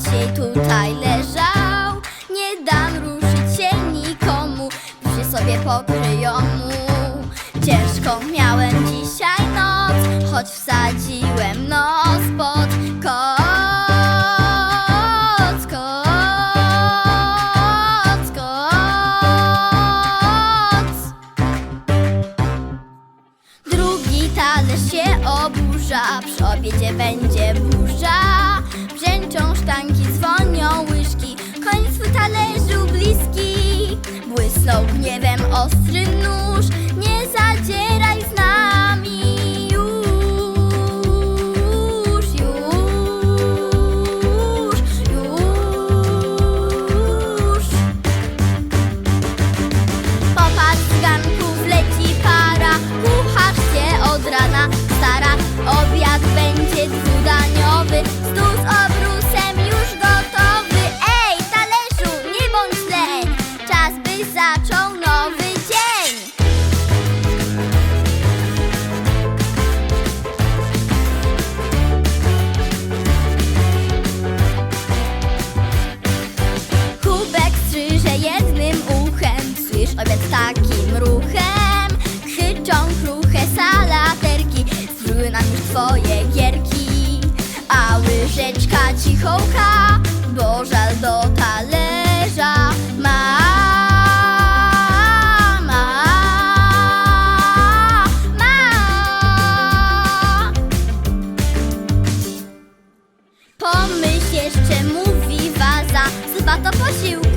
dzisiaj tutaj leżał. Nie dam ruszyć się nikomu Przy sobie pokryją mu. Ciężką miałem dzisiaj noc Choć wsadziłem nos pod koc Koc, koc. Drugi talerz się oburza, przy obiedzie będzie burza. Brzęczą sztanki, dzwonią łyżki, koniec swój talerzu bliski. Błysnął gniewem ostry nóż, obiad takim ruchem Krzyczą kruche salaterki. Spróbuj nam już twoje gierki. A łyżeczka cichołka Bo żal do talerza ma. Pomyśl jeszcze mówi waza Chyba to posiłku